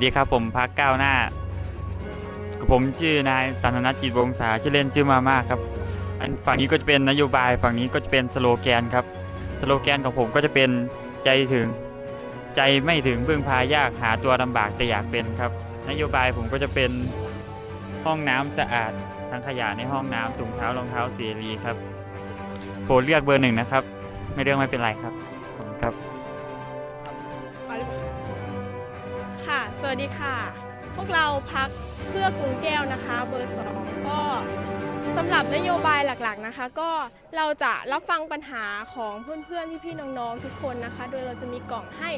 สดีครับผมพักก้าวหน้า ผมชื่อนายสันทนัทจิตวงศาชื่อเล่นชื่อมาม่าครับอันฝั่งนี้ก็จะเป็นนโยบาย ฝั่งนี้ก็จะเป็นสโลแกนครับ สโลแกนของผมก็จะเป็นใจถึงใจไม่ถึงพึ่งพายากหาตัวลำบากแต่อยากเป็นครับ นโยบายผมก็จะเป็นห้องน้ำสะอาดทั้งขยะในห้องน้ำถุงเท้ารองเท้าเสรีครับโปรดเลือกเบอร์หนึ่งนะครับ ไม่เลือกไม่เป็นไรครับขอบคุณครับ วัสดีค่ะ พวกเราพักเพื่อกรุงแก้วนะคะ เบอร์สองก็สำหรับนโยบายหลักๆนะคะ ก็เราจะรับฟังปัญหาของเพื่อนๆ พี่ๆ น้องๆ ทุกคนนะคะ โดยเราจะมีกล่องให้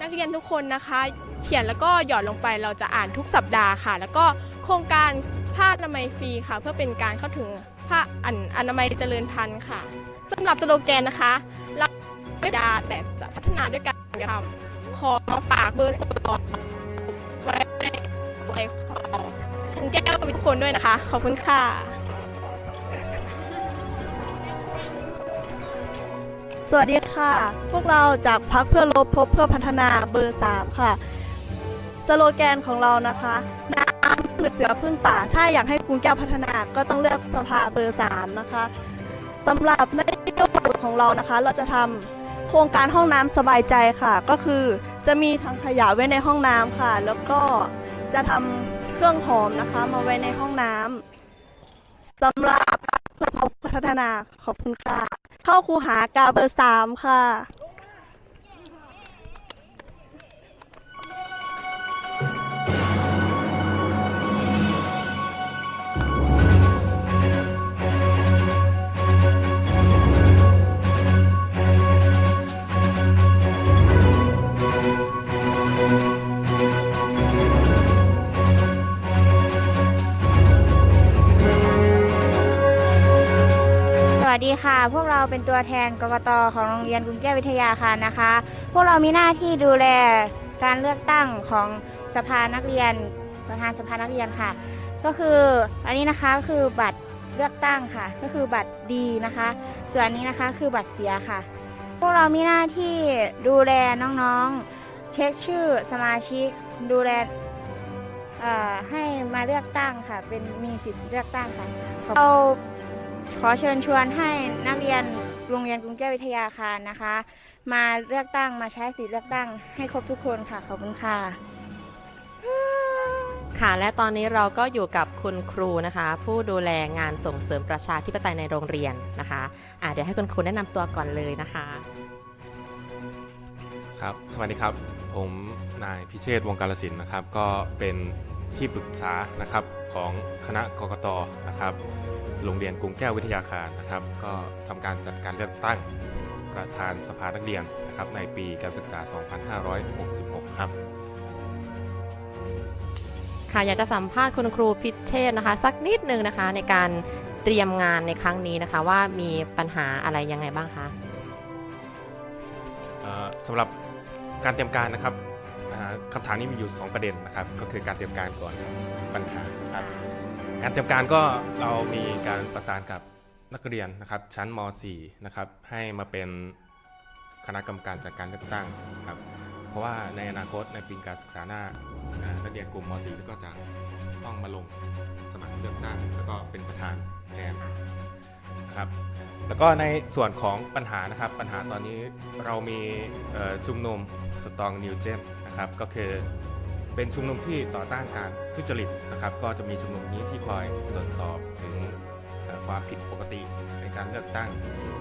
นักเรียนทุกคนนะคะ เขียนแล้วก็หยอดลงไปเราจะอ่านทุกสัปดาห์ค่ะ แล้วก็โครงการผ้าอนามัยฟรีค่ะ เพื่อเป็นการเข้าถึงผ้าอันอนามัยเจริญพันธุ์ค่ะสำหรับสโลแกนนะคะเราไม่ดาแต่จะพัฒนาด้วยกันทำขอฝากเบอร์สอง ไว้ของฉันแก้วทย์คนด้วยนะคะ ขอบคุณค่ะ สวัสดีค่ะ พวกเราจากพักเพื่อลบพบเพื่อพัฒนาเบอร์3ค่ะ สโลแกนของเรานะคะน้ำคือเสือพึ่งป่า ถ้าอยากให้กรุงแก้วพัฒนาก็ต้องเลือกสภาเบอร์3นะคะสำหรับนโยบายของเรานะคะ เราจะทำโครงการห้องน้ำสบายใจค่ะ ก็คือจะมีถังขยะไว้ในห้องน้ำค่ะ แล้วก็ จะทำเครื่องหอมนะคะมาไว้ในห้องน้ำสำหรับเพื่อพัฒนาขอบคุณค่ะ เข้าคูหากาเบอร์สามค่ะ วัสดีค่ะ พวกเราเป็นตัวแทนกกตของโรงเรียนกรุงแก้ววิทยาค่ะนะคะ พวกเรามีหน้าที่ดูแลการเลือกตั้งของสภานักเรียนประธานสภานักเรียนค่ะ ก็คืออันนี้นะคะก็คือบัตรเลือกตั้งค่ะ ก็คือบัตรดีนะคะ ส่วนอันนี้นะคะคือบัตรเสียค่ะ พวกเรามีหน้าที่ดูแลน้องๆ เช็คชื่อสมาชิกดูแลให้มาเลือกตั้งค่ะ เป็นมีสิทธิ์เลือกตั้งค่ะเรา ขอเชิญชวนให้นักเรียนโรงเรียนกรุงแก้ววิทยาคารนะคะ มาเลือกตั้งมาใช้สิทธิ์เลือกตั้งให้ครบทุกคนค่ะขอบคุณค่ะ ค่ะและตอนนี้เราก็อยู่กับคุณครูนะคะ ผู้ดูแลงานส่งเสริมประชาธิปไตยในโรงเรียนนะคะอะเดี๋ยวให้คุณครูแนะนำตัวก่อนเลยนะคะ ครับ สวัสดีครับ ผมนายพิเชษฐ์วงการศิลป์นะครับ ก็เป็นที่ปรึกษานะครับของคณะกกตนะครับ โรงเรียนกรุงแก้ววิทยาคารนะครับ ก็ทำการจัดการเลือกตั้งประธานสภานักเรียนนะครับในปีการศึกษา 2566 ครับค่ะอยากจะสัมภาษณ์คุณครูพิเชษฐ์นะคะ สักนิดนึงนะคะในการเตรียมงานในครั้งนี้นะคะว่ามีปัญหาอะไรยังไงบ้างคะเอ่อสำหรับการเตรียมการนะครับอ่าคำถามนี้มีอยู่ 2 ประเด็นนะครับ ก็คือการเตรียมการก่อนปัญหาครับ การเตรียมการก็เรามีการประสานกับนักเรียนนะครับชั้นม .4 นะครับให้มาเป็นคณะกรรมการจัดการเลือกตั้งครับเพราะว่าในอนาคตในปีการศึกษาหน้านักเรียนกลุ่มม .4 ก็จะต้องมาลงสมัครเลือกตั้งแล้วก็เป็นประธานแทนครับแล้วก็ในส่วนของปัญหานะครับปัญหาตอนนี้เรามีชุมนุมสตองนิวเจนนะครับก็คือ เป็นชุมนุมที่ต่อต้านการทุจริตนะครับ ก็จะมีชุมนุมนี้ที่คอยตรวจสอบถึงความผิดปกติในการเลือกตั้ง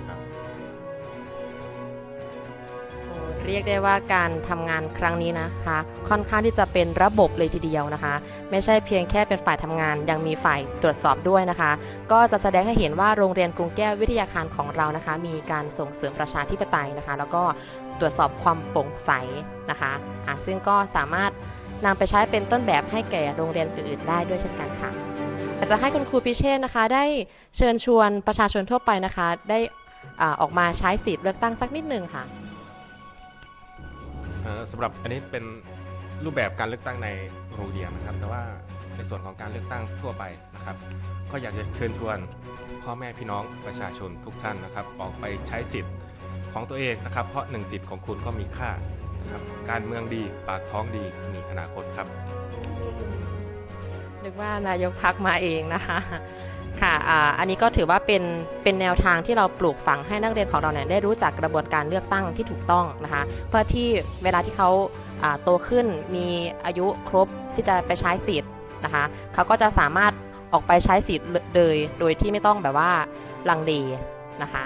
ครับเรียกได้ว่าการทำงานครั้งนี้นะคะ ค่อนข้างที่จะเป็นระบบเลยทีเดียวนะคะ ไม่ใช่เพียงแค่เป็นฝ่ายทำงานยังมีฝ่ายตรวจสอบด้วยนะคะ ก็จะแสดงให้เห็นว่าโรงเรียนกรุงแก้ววิทยาคารของเรานะคะ มีการส่งเสริมประชาธิปไตยนะคะ แล้วก็ตรวจสอบความโปร่งใสนะคะอะซึ่งก็สามารถ นำไปใช้เป็นต้นแบบให้แก่โรงเรียนอื่นๆได้ด้วยเช่นกันค่ะอยากจะให้คุณครูพิเชษนะคะ ได้เชิญชวนประชาชนทั่วไปนะคะ ได้อออกมาใช้สิทธิ์เลือกตั้งสักนิดหนึ่งค่ะสำหรับอันนี้เป็นรูปแบบการเลือกตั้งในโรงเรียนนะครับ แต่ว่าในส่วนของการเลือกตั้งทั่วไปนะครับ ก็อยากจะเชิญชวนพ่อแม่พี่น้องประชาชนทุกท่านนะครับ ออกไปใช้สิทธิ์ของตัวเองนะครับ เพราะหนึ่งสิทธิ์ของคุณก็มีค่า ครับการเมืองดีปากท้องดีมีอนาคตครับ นึกว่านายกพักมาเองนะคะค่ะอันนี้ก็ถือว่าเป็นเป็นแนวทางที่เราปลูกฝังให้นักเรียนของเราเนี่ยได้รู้จักกระบวนการเลือกตั้งที่ถูกต้องนะคะ เพื่อที่เวลาที่เขาอ่าโตขึ้นมีอายุครบที่จะไปใช้สิทธิ์นะคะเขาก็จะสามารถออกไปใช้สิทธิ์เลยโดยที่ไม่ต้องแบบว่าลังเลนะคะ